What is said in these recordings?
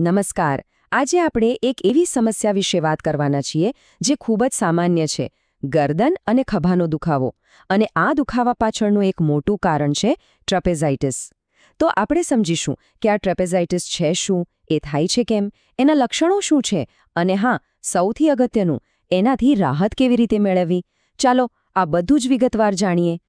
નમસ્કાર. આજે આપણે એક એવી સમસ્યા વિશે વાત કરવાના છીએ, જે ખૂબ જ સામાન્ય છે, ગરદન અને ખભાનો દુખાવો. અને આ દુખાવા પાછળનું એક મોટું કારણ છે, ટ્રેપેઝાઇટિસ. તો આપણે સમજીશું કે આ ટ્રેપેઝાઇટિસ છે શું, એ થાય છે કેમ, એના લક્ષણો શું છે, અને હા, સૌથી અગત્યનું, એનાથી રાહત કેવી રીતે મેળવવી? ચાલો, આ બધું જ વિગતવાર જાણીએ.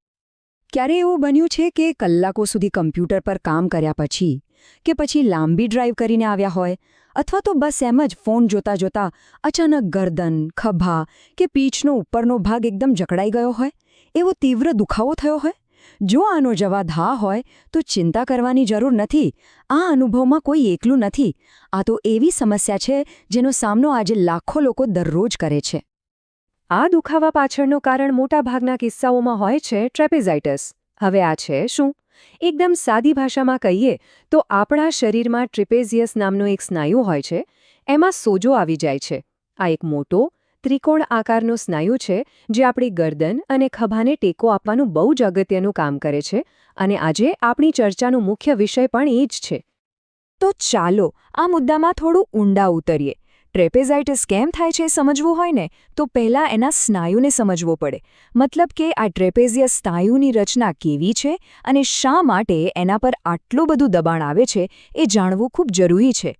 ક્યારે એવું બન્યું છે કે કલાકો સુધી કમ્પ્યુટર પર કામ કર્યા પછી કે પછી લાંબી ડ્રાઈવ કરીને આવ્યા હોય? અથવા તો બસ એમ જ ફોન જોતા જોતા અચાનક ગરદન, ખભા કે પીચનો ઉપરનો ભાગ એકદમ જકડાઈ ગયો હોય? એવો તીવ્ર દુખાવો થયો હોય? જો આનો જવાબ હા હોય, તો ચિંતા કરવાની જરૂર નથી. આ અનુભવમાં કોઈ એકલું નથી. આ તો એવી સમસ્યા છે જેનો સામનો આજે લાખો લોકો દરરોજ કરે છે. આ દુખાવા પાછળનું કારણ મોટાભાગના કિસ્સાઓમાં હોય છે ટ્રેપેઝાઇટસ. હવે આ છે શું? એકદમ સાદી ભાષામાં કહીએ, તો આપણા શરીરમાં ટ્રિપેઝિયસ નામનો એક સ્નાયુ હોય છે, એમાં સોજો આવી જાય છે. આ એક મોટો, ત્રિકોણ આકારનો સ્નાયુ છે, જે આપણી ગરદન અને ખભાને ટેકો આપવાનું બહુ જ અગત્યનું કામ કરે છે અને આજે આપણી ચર્ચાનો મુખ્ય વિષય પણ એ જ છે. તો ચાલો, આ મુદ્દામાં થોડું ઊંડા ઉતરીએ. ટ્રેપેઝાઇટિસ કેમ થાય છે સમજવું હોય ને, તો પહેલાં એના સ્નાયુને સમજવો પડે. મતલબ કે આ ટ્રેપેઝિયસ સ્નાયુની રચના કેવી છે અને શા માટે એના પર આટલું બધું દબાણ આવે છે એ જાણવું ખૂબ જરૂરી છે.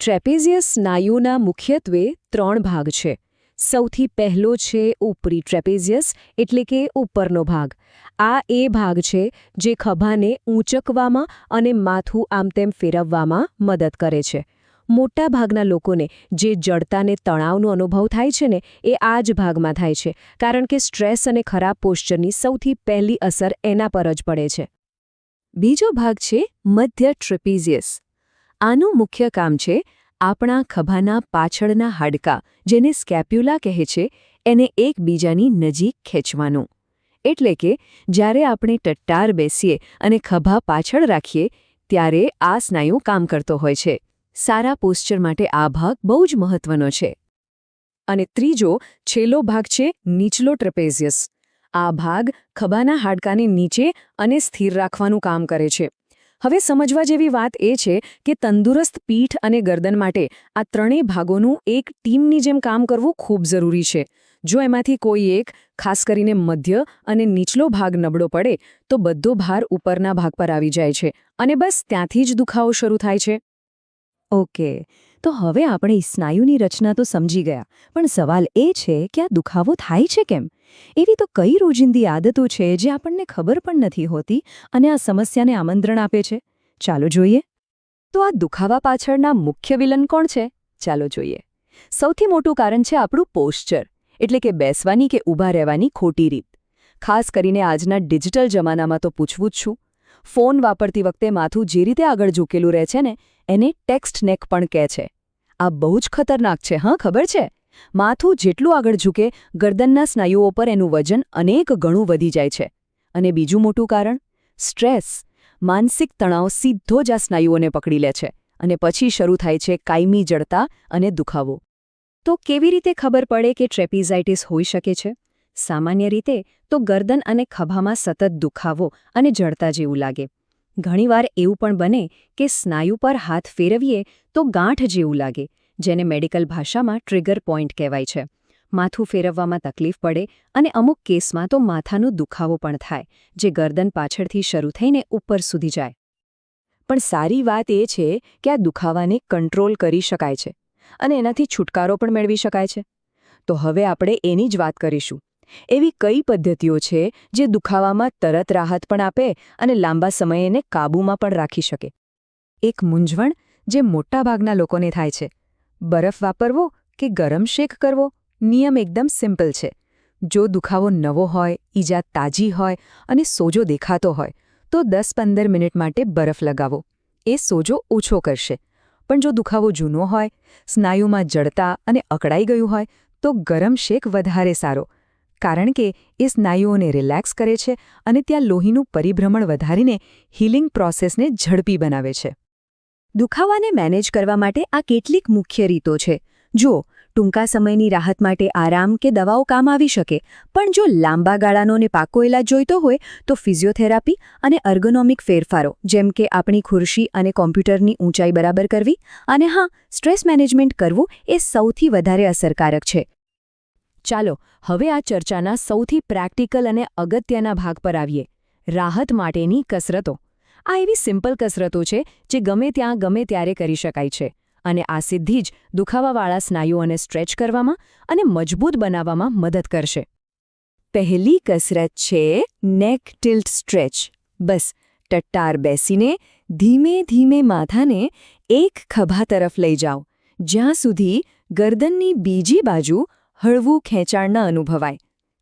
ટ્રેપેઝિયસ સ્નાયુના મુખ્યત્વે ત્રણ ભાગ છે. સૌથી પહેલો છે ઉપરી ટ્રેપેઝિયસ, એટલે કે ઉપરનો ભાગ. આ એ ભાગ છે જે ખભાને ઊંચકવામાં અને માથું આમ તેમ ફેરવવામાં મદદ કરે છે. મોટાભાગના લોકોને જે જડતાને તણાવનો અનુભવ થાય છે ને, એ આ જ ભાગમાં થાય છે, કારણ કે સ્ટ્રેસ અને ખરાબ પોસ્ચરની સૌથી પહેલી અસર એના પર જ પડે છે. બીજો ભાગ છે મધ્ય ટ્રિપીઝિયસ. આનું મુખ્ય કામ છે આપણા ખભાના પાછળના હાડકાં, જેને સ્કેપ્યુલા કહે છે, એને એકબીજાની નજીક ખેંચવાનું. એટલે કે, જ્યારે આપણે ટટ્ટાર બેસીએ અને ખભા પાછળ રાખીએ, ત્યારે આ સ્નાયુ કામ કરતો હોય છે. સારા પોસ્ચર માટે આ ભાગ બહુ જ મહત્વનો છે. અને ત્રીજો છેલ્લો ભાગ છે નીચલો ટ્રેપેઝિયસ. આ ભાગ ખભાના હાડકાને નીચે અને સ્થિર રાખવાનું કામ કરે છે. હવે સમજવા જેવી વાત એ છે કે તંદુરસ્ત પીઠ અને ગરદન માટે આ ત્રણેય ભાગોનું એક ટીમની જેમ કામ કરવું ખૂબ જરૂરી છે. જો એમાંથી કોઈ એક, ખાસ કરીને મધ્ય અને નીચલો ભાગ નબળો પડે, તો બધો ભાર ઉપરના ભાગ પર આવી જાય છે અને બસ ત્યાંથી જ દુખાવો શરૂ થાય છે. ઓકે. તો હવે આપણે સ્નાયુની રચના તો સમજી ગયા, પણ સવાલ એ છે કે આ દુખાવો થાય છે કેમ? એવી તો કઈ રોજિંદી આદતો છે જે આપણને ખબર પણ નથી હોતી અને આ સમસ્યાને આમંત્રણ આપે છે? ચાલો જોઈએ. તો આ દુખાવા પાછળના મુખ્ય વિલન કોણ છે? ચાલો જોઈએ. સૌથી મોટું કારણ છે આપણું પોસ્ચર, એટલે કે બેસવાની કે ઊભા રહેવાની ખોટી રીત. ખાસ કરીને આજના ડિજિટલ જમાનામાં તો પૂછવું જ છું. ફોન વાપરતી વખતે માથું જે રીતે આગળ ઝૂકેલું રહે છે ને, એને ટેક્સ્ટ નેક પણ કહે છે. આ બહુ જ ખતરનાક છે, હા, ખબર છે? માથું જેટલું આગળ ઝૂકે, ગરદનના સ્નાયુઓ પર એનું વજન અનેક ગણું વધી જાય છે. અને બીજું મોટું કારણ, સ્ટ્રેસ. માનસિક તણાવ સીધો જ આ સ્નાયુઓને પકડી લે છે અને પછી શરૂ થાય છે કાયમી જડતા અને દુખાવો. તો કેવી રીતે ખબર પડે કે ટ્રેપિઝાઇટિસ હોઈ શકે છે? સામાન્ય રીતે તો ગરદન અને ખભામાં સતત દુખાવો અને જડતા જેવું લાગે. ઘણીવાર એવું પણ બને કે સ્નાયુ પર હાથ ફેરવીએ તો ગાંઠ જેવું લાગે, જેને મેડિકલ ભાષામાં ટ્રિગર પોઈન્ટ કહેવાય છે. માથું ફેરવવામાં તકલીફ પડે અને અમુક કેસમાં તો માથાનો દુખાવો પણ થાય, જે ગરદન પાછળથી શરૂ થઈને ઉપર સુધી જાય. પણ સારી વાત એ છે કે આ દુખાવાને કંટ્રોલ કરી શકાય છે અને એનાથી છુટકારો પણ મેળવી શકાય છે. તો હવે આપણે એની જ વાત કરીશું. એવી કઈ પદ્ધતિઓ છે જે દુખાવામાં તરત રાહત પણ આપે અને લાંબા સમયે એને કાબૂમાં પણ રાખી શકે? એક મૂંઝવણ જે મોટાભાગના લોકોને થાય છે. બરફ વાપરવો કે ગરમ શેક કરવો? નિયમ એકદમ સિમ્પલ છે. જો દુખાવો નવો હોય, ઈજા તાજી હોય અને સોજો દેખાતો હોય, તો દસ પંદર મિનિટ માટે બરફ લગાવો. એ સોજો ઓછો કરશે. પણ જો દુખાવો જૂનો હોય, સ્નાયુમાં જડતા અને અકળાઈ ગયું હોય, તો ગરમ શેક વધારે સારો. કારણ કે એ સ્નાયુઓને રિલેક્સ કરે છે અને ત્યાં લોહીનું પરિભ્રમણ વધારીને હીલિંગ પ્રોસેસને ઝડપી બનાવે છે. દુખાવાને મેનેજ કરવા માટે આ કેટલીક મુખ્ય રીતો છે. જો ટૂંકા સમયની રાહત માટે આરામ કે દવાઓ કામ આવી શકે, પણ જો લાંબા ગાળાનો ને પાકો ઇલાજ જોઈતો હોય, તો ફિઝિયોથેરાપી અને અર્ગોનોમિક ફેરફારો, જેમ કે આપણી ખુરશી અને કોમ્પ્યુટરની ઊંચાઈ બરાબર કરવી, અને હા, સ્ટ્રેસ મેનેજમેન્ટ કરવું એ સૌથી વધારે અસરકારક છે. ચાલો, હવે આ ચર્ચાના સૌથી પ્રેક્ટિકલ અને અગત્યના ભાગ પર આવીએ, રાહત માટેની કસરતો. આ એવી સિમ્પલ કસરતો છે જે ગમે ત્યાં, ગમે ત્યારે કરી શકાય છે અને આ સિદ્ધિ જ દુખાવાવાળા સ્નાયુઓને સ્ટ્રેચ કરવામાં અને મજબૂત બનાવવામાં મદદ કરશે. પહેલી કસરત છે નેક ટિલ્ટ સ્ટ્રેચ. બસ, ટટ્ટાર બેસીને ધીમે ધીમે માથાને એક ખભા તરફ લઈ જાઓ, જ્યાં સુધી ગરદનની બીજી બાજુ હળવું ખેંચાણ ન અનુભવાય.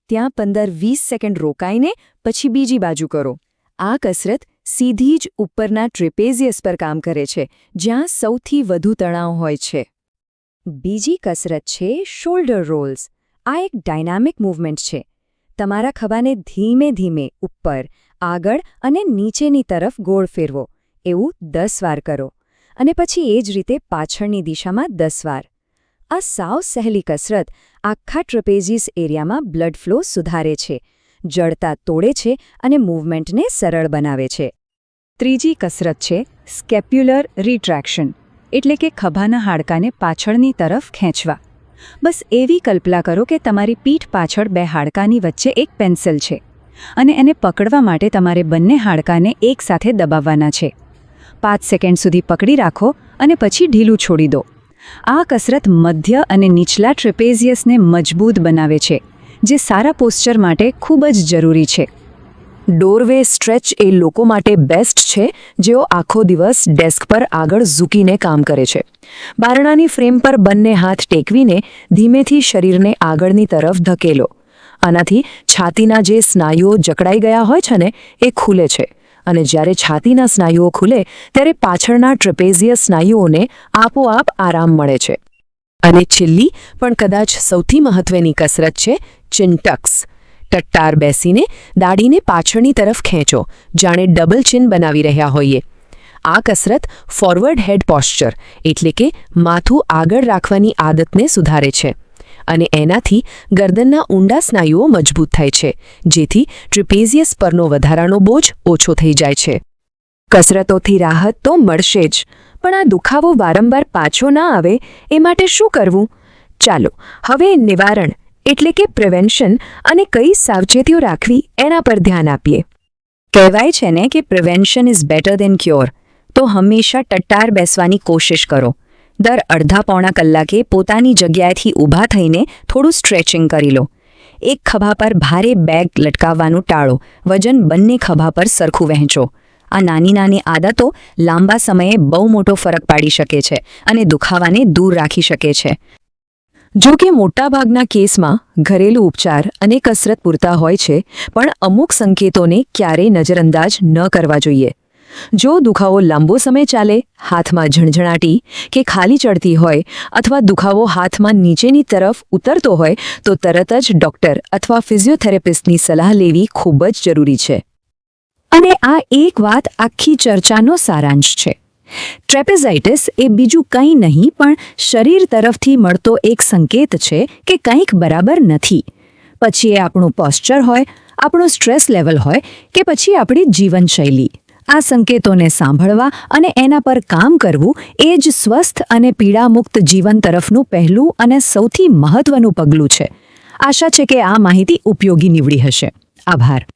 ત્યાં પંદર વીસ સેકન્ડ રોકાઈને પછી બીજી બાજુ કરો. આ કસરત સીધી જ ઉપરના ટ્રેપેઝિયસ પર કામ કરે છે, જ્યાં સૌથી વધુ તણાવ હોય છે. બીજી કસરત છે શોલ્ડર રોલ્સ. આ એક ડાયનામિક મૂવમેન્ટ છે. તમારા ખભાને ધીમે ધીમે ઉપર, આગળ અને નીચેની તરફ ગોળ ફેરવો. એવું દસ વાર કરો. અને પછી એ જ રીતે પાછળની દિશામાં દસ વાર. આ સાવ સહેલી કસરત આખા ટ્રપેઝિસ એરિયામાં બ્લડ ફ્લો સુધારે છે, જડતા તોડે છે અને મૂવમેન્ટને સરળ બનાવે છે. ત્રીજી કસરત છે સ્કેપ્યુલર રિટ્રેક્શન, એટલે કે ખભાના હાડકાને પાછળની તરફ ખેંચવા. બસ એવી કલ્પના કરો કે તમારી પીઠ પાછળ બે હાડકાની વચ્ચે એક પેન્સિલ છે અને એને પકડવા માટે તમારે બંને હાડકાને એકસાથે દબાવવાના છે. પાંચ સેકન્ડ સુધી પકડી રાખો અને પછી ઢીલું છોડી દો. આ કસરત મધ્ય અને નીચલા ટ્રેપેઝિયસને મજબૂત બનાવે છે, જે સારા પોસ્ચર માટે ખૂબ જ જરૂરી છે. ડોરવે સ્ટ્રેચ એ લોકો માટે બેસ્ટ છે, જેઓ આખો દિવસ ડેસ્ક પર આગળ ઝૂકીને કામ કરે છે. બારણાની ફ્રેમ પર બંને હાથ ટેકવીને ધીમેથી શરીરને આગળની તરફ ધકેલો. આનાથી છાતીના જે સ્નાયુઓ જકડાઈ ગયા હોય છે ને, એ ખુલે છે. અને જ્યારે છાતીના સ્નાયુઓ ખુલે, ત્યારે પાછળના ટ્રેપેઝિય સ્નાયુઓને આપોઆપ આરામ મળે છે. અને છેલ્લી, પણ કદાચ સૌથી મહત્વની કસરત છે, ચિનટક્સ. ટટ્ટાર બેસીને દાઢીને પાછળની તરફ ખેંચો, જાણે ડબલ ચિન બનાવી રહ્યા હોઈએ. આ કસરત ફોરવર્ડ હેડ પોસ્ચર, એટલે કે માથું આગળ રાખવાની આદતને સુધારે છે. અને એનાથી ગરદનના ઊંડા સ્નાયુઓ મજબૂત થાય છે, જેથી ટ્રિપેઝિયસ પરનો વધારાનો બોજ ઓછો થઈ જાય છે. કસરતોથી રાહત તો મળશે જ, પણ આ દુખાવો વારંવાર પાછો ના આવે એ માટે શું કરવું? ચાલો, હવે નિવારણ, એટલે કે પ્રિવેન્શન અને કઈ સાવચેતીઓ રાખવી એના પર ધ્યાન આપીએ. કહેવાય છે ને કે prevention is better than cure, તો હંમેશા ટટ્ટાર બેસવાની કોશિશ કરો. દર અડધા પોણા કલાકે પોતાની જગ્યાએથી ઊભા થઈને થોડું સ્ટ્રેચિંગ કરી લો. એક ખભા પર ભારે બેગ લટકાવવાનું ટાળો. વજન બંને ખભા પર સરખું વહેંચો. આ નાની નાની આદતો લાંબા સમયે બહુ મોટો ફરક પાડી શકે છે અને દુખાવાને દૂર રાખી શકે છે. જો કે મોટાભાગના કેસમાં ઘરેલું ઉપચાર અને કસરત પૂરતા હોય છે, પણ અમુક સંકેતોને ક્યારેય નજરઅંદાજ ન કરવા જોઈએ. જો દુખાવો લાંબો સમય ચાલે, હાથમાં ઝણઝણાટી કે ખાલી ચડતી હોય અથવા દુખાવો હાથમાં નીચેની તરફ ઉતરતો હોય, તો તરત જ ડોક્ટર અથવા ફિઝિયોથેરાપિસ્ટની સલાહ લેવી ખૂબ જ જરૂરી છે. અને આ એક વાત આખી ચર્ચાનો સારાંશ છે. ટ્રેપેઝાઇટિસ એ બીજું કંઈ નહીં, પણ શરીર તરફથી મળતો એક સંકેત છે કે કંઈક બરાબર નથી. પછી એ આપણું પોસ્ચર હોય, આપણું સ્ટ્રેસ લેવલ હોય કે પછી આપણી જીવનશૈલી. આ સંકેતોને સાંભળવા અને એના પર કામ કરવું એ જ સ્વસ્થ અને પીડામુક્ત જીવન તરફનું પહેલું અને સૌથી મહત્વનું પગલું છે. આશા છે કે આ માહિતી ઉપયોગી નીવડી હશે. આભાર.